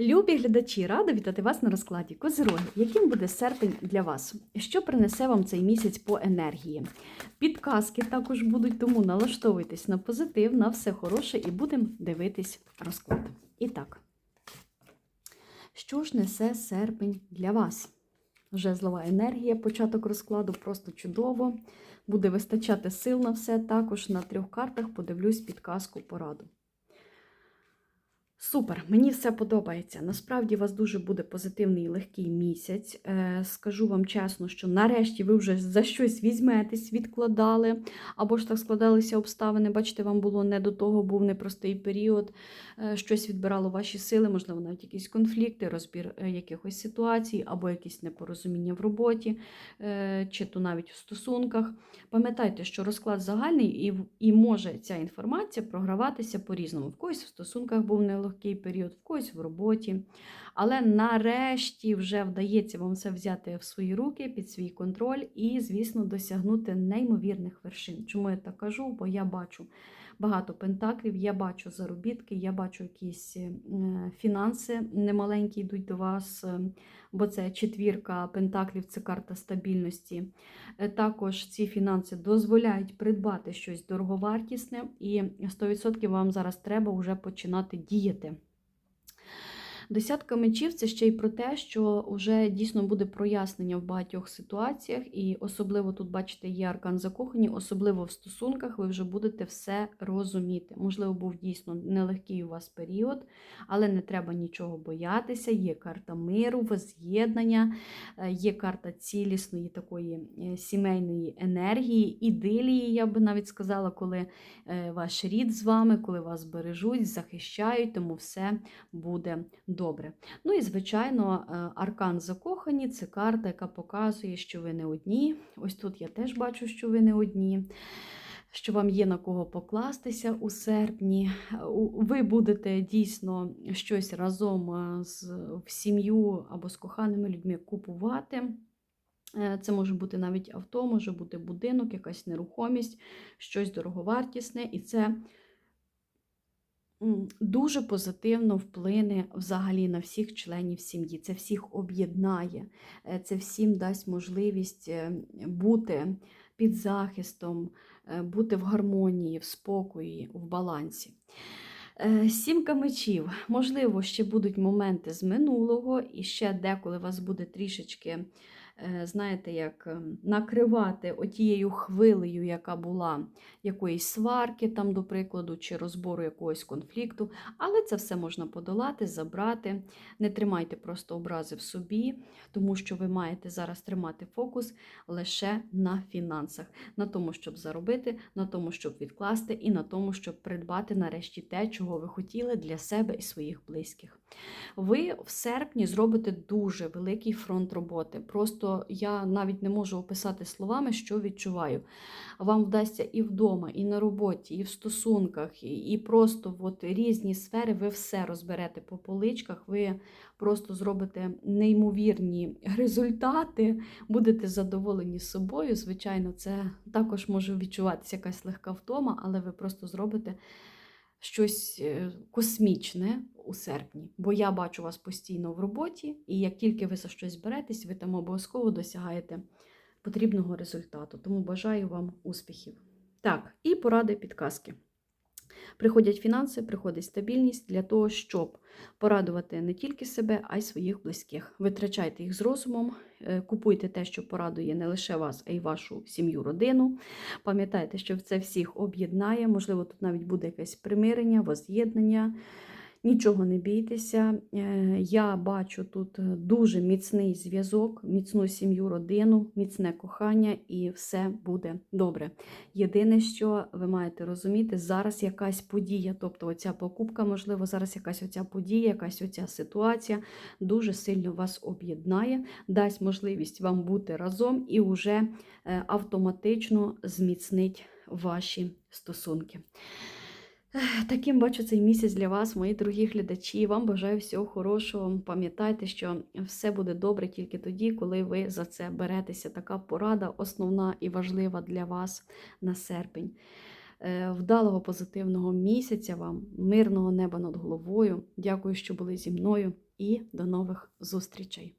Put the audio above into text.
Любі глядачі, рада вітати вас на розкладі Козироги. Яким буде серпень для вас? Що принесе вам цей місяць по енергії? Підказки також будуть, тому налаштовуйтесь на позитив, на все хороше і будемо дивитись розклад. І так, що ж несе серпень для вас? Вже злова енергія, початок розкладу просто чудово. Буде вистачати сил на все. Також на трьох картах подивлюсь підказку пораду. Супер, мені все подобається. Насправді у вас дуже буде позитивний і легкий місяць. Е, скажу вам чесно, що нарешті ви вже за щось візьметесь, відкладали, або ж так складалися обставини. Бачите, вам було не до того, був непростий період, е, щось відбирало ваші сили, можливо, навіть якісь конфлікти, розбір е, якихось ситуацій, або якісь непорозуміння в роботі, чи то навіть в стосунках. Пам'ятайте, що розклад загальний і, і може ця інформація програватися по-різному. В когось в стосунках був нелегкий період, в когось в роботі. Але нарешті вже вдається вам все взяти в свої руки, під свій контроль і, звісно, досягнути неймовірних вершин. Чому я так кажу? Бо я бачу багато пентаклів, я бачу заробітки, я бачу якісь е, фінанси немаленькі йдуть до вас, е, бо це четвірка пентаклів, це карта стабільності. Е, Також ці фінанси дозволяють придбати щось дороговартісне, і 100% вам зараз треба вже починати діяти. Десятка мечів це ще й про те, що вже дійсно буде прояснення в багатьох ситуаціях, і особливо тут, бачите, є аркан закохані, особливо в стосунках, ви вже будете все розуміти. Можливо, був дійсно нелегкий у вас період, але не треба нічого боятися. Є карта миру, воз'єднання, е, є карта цілісної такої е, сімейної енергії, ідилії, я би навіть сказала, коли е, ваш рід з вами, коли вас бережуть, захищають, тому все буде добре. Ну і, звичайно, е, аркан закохані це карта, яка показує, що ви не одні. Ось тут я теж бачу, що ви не одні. Що вам є на кого покластися у серпні. Ви будете дійсно щось разом е, з в сім'ю або з коханими людьми купувати. Е, Це може бути навіть авто, може бути будинок, якась нерухомість, щось дороговартісне, і це дуже позитивно вплине взагалі на всіх членів сім'ї. Це всіх об'єднає, е, це всім дасть можливість е, бути під захистом, е, бути в гармонії, в спокої, в балансі. Сімка мечів. Можливо, ще будуть моменти з минулого, і ще деколи вас буде трішечки, знаєте, як ем, накривати отією хвилею, яка була якоїсь сварки, там, до прикладу, чи розбору якогось конфлікту. Але це все можна подолати, забрати. Не тримайте просто образи в собі, тому що ви маєте зараз тримати фокус лише на фінансах, на тому, щоб заробити, на тому, щоб відкласти, і на тому, щоб придбати нарешті те, чого ви хотіли для себе і своїх близьких. Ви в серпні зробите дуже великий фронт роботи. Просто я навіть не можу описати словами, що відчуваю. Вам вдасться і вдома, і на роботі, і в стосунках, і, просто от різні сфери, ви все розберете по поличках, ви просто зробите неймовірні результати, будете задоволені собою. Звичайно, це також може відчуватися якась легка втома, але ви просто зробите щось е, космічне у серпні. Бо я бачу вас постійно в роботі, і як тільки ви за щось беретесь, ви там обов'язково досягаєте потрібного результату. Тому бажаю вам успіхів. Так, і поради підказки. Приходять фінанси, приходить стабільність для того, щоб порадувати не тільки себе, а й своїх близьких. Витрачайте їх з розумом, е, купуйте те, що порадує не лише вас, а й вашу сім'ю, родину. Пам'ятайте, що це всіх об'єднає. Можливо, тут навіть буде якесь примирення, воз'єднання. Нічого не бійтеся. Е, Я бачу тут дуже міцний зв'язок, міцну сім'ю, родину, міцне кохання, і все буде добре. Єдине, що ви маєте розуміти, зараз якась подія, тобто оця покупка, можливо, зараз якась оця подія, якась оця ситуація дуже сильно вас об'єднає, дасть можливість вам бути разом і вже е, автоматично зміцнить ваші стосунки. Таким бачу цей місяць для вас, мої дорогі глядачі. Вам бажаю всього хорошого. Пам'ятайте, що все буде добре тільки тоді, коли ви за це беретеся. Така порада основна і важлива для вас на серпень. е, вдалого позитивного місяця вам, мирного неба над головою. Дякую, що були зі мною, і до нових зустрічей!